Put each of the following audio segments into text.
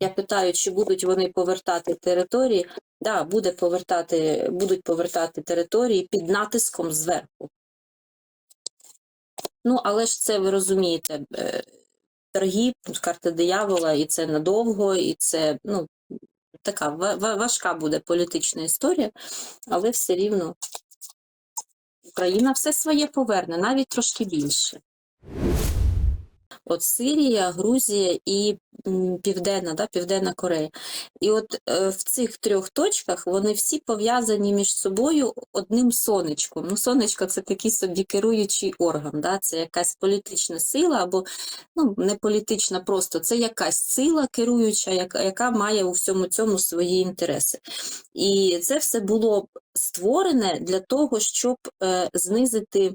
Я питаю, чи будуть вони повертати території. Да, буде повертати, будуть повертати території під натиском зверху. Ну, але ж це ви розумієте, е, торги, карта диявола, і це надовго, і це ну, така ва- ва- важка буде політична історія, але все рівно Україна все своє поверне, навіть трошки більше. От Сирія, Грузія і Південна, да, Південна Корея. І от е, в цих трьох точках вони всі пов'язані між собою одним сонечком. Ну, сонечко це такий собі керуючий орган, да? це якась політична сила, або ну, не політична, просто це якась сила керуюча, яка, яка має у всьому цьому свої інтереси. І це все було створене для того, щоб е, знизити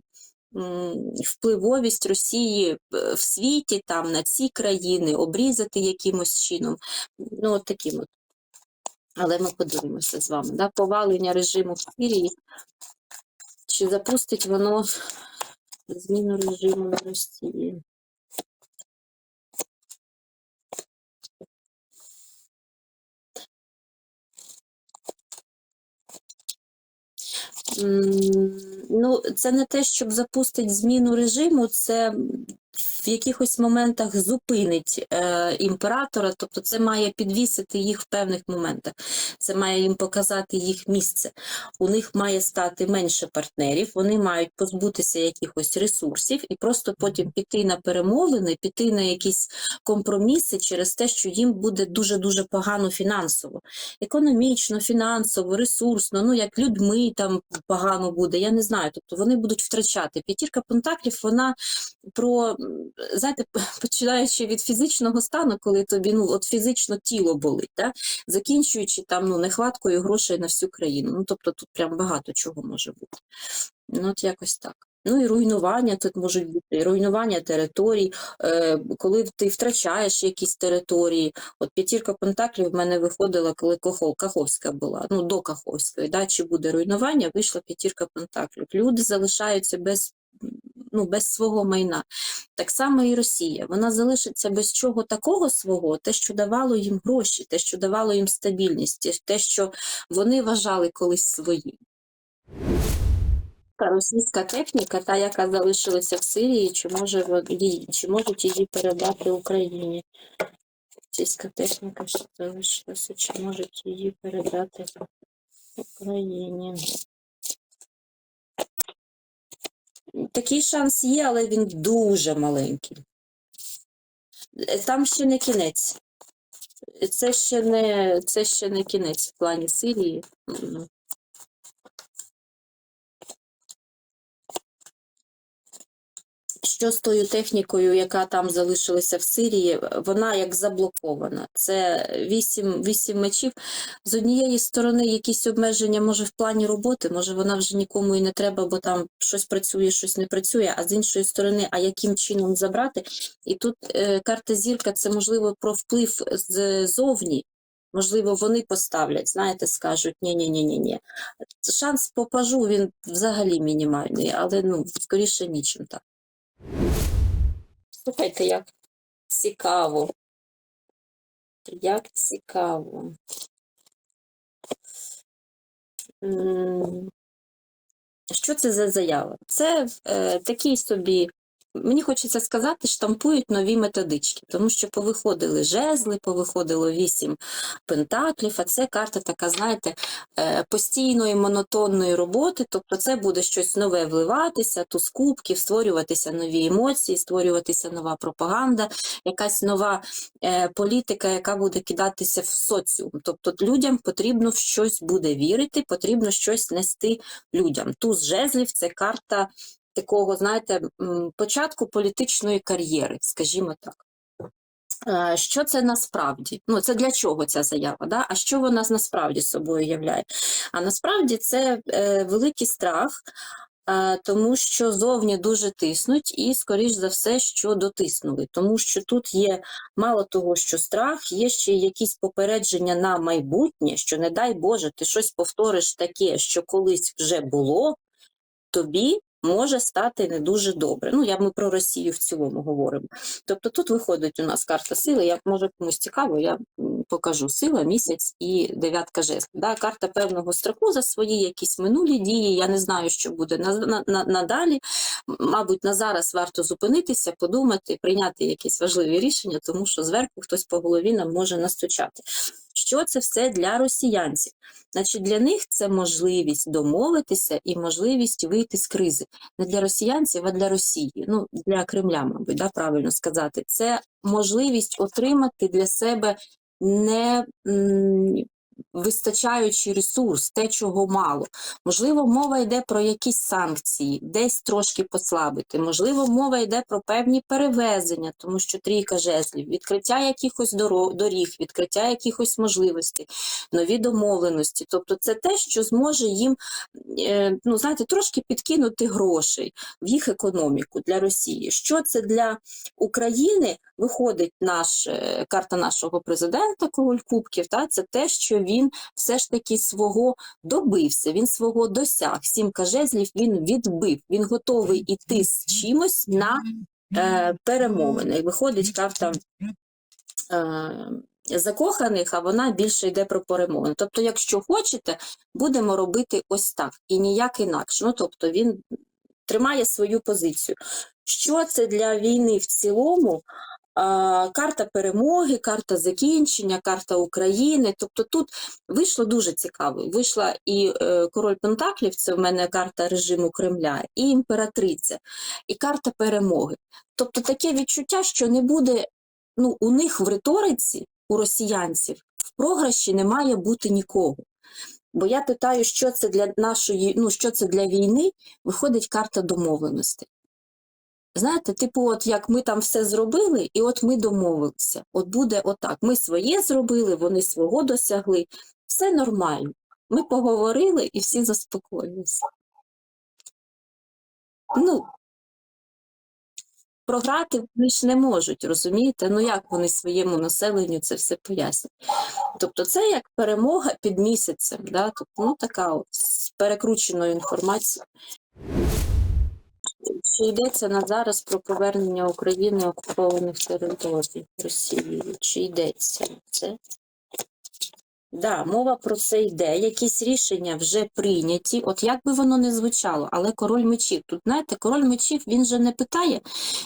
впливовість Росії е, в світі, там на ці країни, обрізати якимось чином. Ну, от таким от. Але ми подивимося з вами. Да? Повалення режиму в Сирії. Чи запустить воно зміну режиму в Росії? М, Ну, це не те, щоб запустить зміну режиму, це в якихось моментах зупинить е, імператора, тобто це має підвісити їх в певних моментах. Це має їм показати їх місце. У них має стати менше партнерів, вони мають позбутися якихось ресурсів і просто потім піти на перемовини, піти на якісь компроміси через те, що їм буде дуже дуже погано фінансово, економічно, фінансово, ресурсно, ну як людьми там погано буде. Я не знаю. Тобто вони будуть втрачати. П'ятірка пентаклів, вона про знаєте, починаючи від фізичного стану, коли тобі ну от фізично тіло болить, да? закінчуючи там ну нехваткою грошей на всю країну. Ну тобто тут прям багато чого може бути. Ну от якось так. Ну і руйнування тут можуть бути, руйнування територій, е, коли ти втрачаєш якісь території. От п'ятірка пентаклів в мене виходила, коли Кохов, Каховська була, ну до Каховської, да, чи буде руйнування, вийшла п'ятірка пентаклів. Люди залишаються без, ну, без свого майна. Так само і Росія. Вона залишиться без чого такого свого, те, що давало їм гроші, те, що давало їм стабільність, те, що вони вважали колись своїм. Та Російська техніка, та, яка залишилася в Сирії, чи, може, чи можуть її передати Україні? Російська техніка, що залишилася, чи можуть її передати Україні? Такий шанс є, але він дуже маленький. Е, Там ще не кінець. Це ще не, це ще не кінець в плані Сирії. Що з тою технікою, яка там залишилася в Сирії, вона як заблокована. Це вісім, вісім мечів. З однієї сторони, якісь обмеження може в плані роботи, може вона вже нікому і не треба, бо там щось працює, щось не працює. А з іншої сторони, а яким чином забрати? І тут е, карта зірка це можливо про вплив ззовні. Можливо, вони поставлять, знаєте, скажуть ні ні ні ні ні Шанс по пажу він взагалі мінімальний, але ну скоріше нічим так. Слухайте, як цікаво. Як цікаво. Що це за заява? Це е, такий собі, мені хочеться сказати, штампують нові методички, тому що повиходили жезли, повиходило вісім пентаклів, а це карта така, знаєте, е, постійної монотонної роботи, тобто це буде щось нове вливатися, туз кубків, створюватися нові емоції, створюватися нова пропаганда, якась нова е, політика, яка буде кидатися в соціум. Тобто людям потрібно в щось буде вірити, потрібно щось нести людям. Туз жезлів це карта такого, знаєте, початку політичної кар'єри, скажімо так. Е, Що це насправді? Ну, це для чого ця заява? Да? А що вона насправді собою являє? А насправді це е, великий страх, е, тому що зовні дуже тиснуть, і, скоріш за все, що дотиснули. Тому що тут є мало того, що страх, є ще якісь попередження на майбутнє, що, не дай Боже, ти щось повториш таке, що колись вже було, тобі може стати не дуже добре. Ну, я ми про Росію в цілому говоримо. Тобто тут виходить у нас карта сили. Як може комусь цікаво, я покажу. Сила, місяць і дев'ятка жезлів. Да? Карта певного страху за свої якісь минулі дії. Я не знаю, що буде на, на, на, надалі. Мабуть, на зараз варто зупинитися, подумати, прийняти якісь важливі рішення, тому що зверху хтось по голові нам може настучати. Що це все для росіянців? Значить, для них це можливість домовитися і можливість вийти з кризи. Не для росіянців, а для Росії. Ну, для Кремля, мабуть, да, правильно сказати. Це можливість отримати для себе не вистачаючий ресурс, те, чого мало. Можливо, мова йде про якісь санкції, десь трошки послабити. Можливо, мова йде про певні перевезення, тому що трійка жезлів, відкриття якихось доро- доріг, відкриття якихось можливостей, нові домовленості. Тобто, це те, що зможе їм, е, ну знаєте, трошки підкинути грошей в їх економіку для Росії. Що це для України? Виходить наш е, карта нашого президента, король кубків. Та це те, що він все ж таки свого добився. Він свого досяг. Сімка жезлів він відбив. Він готовий іти з чимось на е, перемовини. Виходить карта. Е, Закоханих, а вона більше йде про перемовини. Тобто, якщо хочете, будемо робити ось так і ніяк інакше. Ну, тобто він тримає свою позицію. Що це для війни в цілому? Карта перемоги, карта закінчення, карта України. Тобто тут вийшло дуже цікаво. Вийшла і е, король Пентаклів, це в мене карта режиму Кремля, і імператриця, і карта перемоги. Тобто таке відчуття, що не буде ну, у них в риториці, у росіянців, в програші не має бути нікого. Бо я питаю, що це для нашої, ну що це для війни, виходить карта домовленостей. Знаєте, типу, от як ми там все зробили, і от ми домовилися. От буде отак. Ми своє зробили, вони свого досягли. Все нормально. Ми поговорили і всі заспокоїлися. Ну, програти вони ж не можуть, розумієте? Ну як вони своєму населенню це все пояснять? Тобто це як перемога під місяцем, да? тобто, ну така от, з перекрученою інформацією. Чи йдеться на зараз про повернення України окупованих територій Росії? Чи йдеться це? Да, мова про це йде. Якісь рішення вже прийняті. От як би воно не звучало, але король мечів. Тут, знаєте, король мечів він же не питає,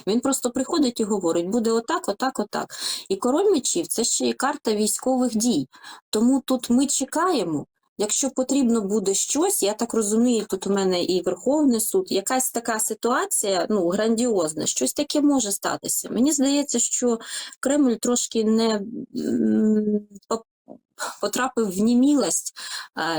він просто приходить і говорить, буде отак, отак, отак. І король мечів це ще й карта військових дій. Тому тут ми чекаємо. Якщо потрібно буде щось, я так розумію, тут у мене і Верховний суд, якась така ситуація, ну грандіозна, щось таке може статися. Мені здається, що Кремль трошки не по- потрапив в німілость,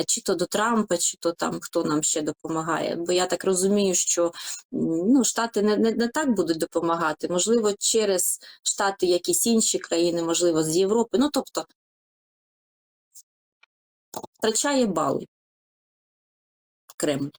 чи то до Трампа, чи то там хто нам ще допомагає. Бо я так розумію, що ну, Штати не, не, не так будуть допомагати. Можливо, через Штати якісь інші країни, можливо, з Європи. Ну тобто втрачає бали Кремль.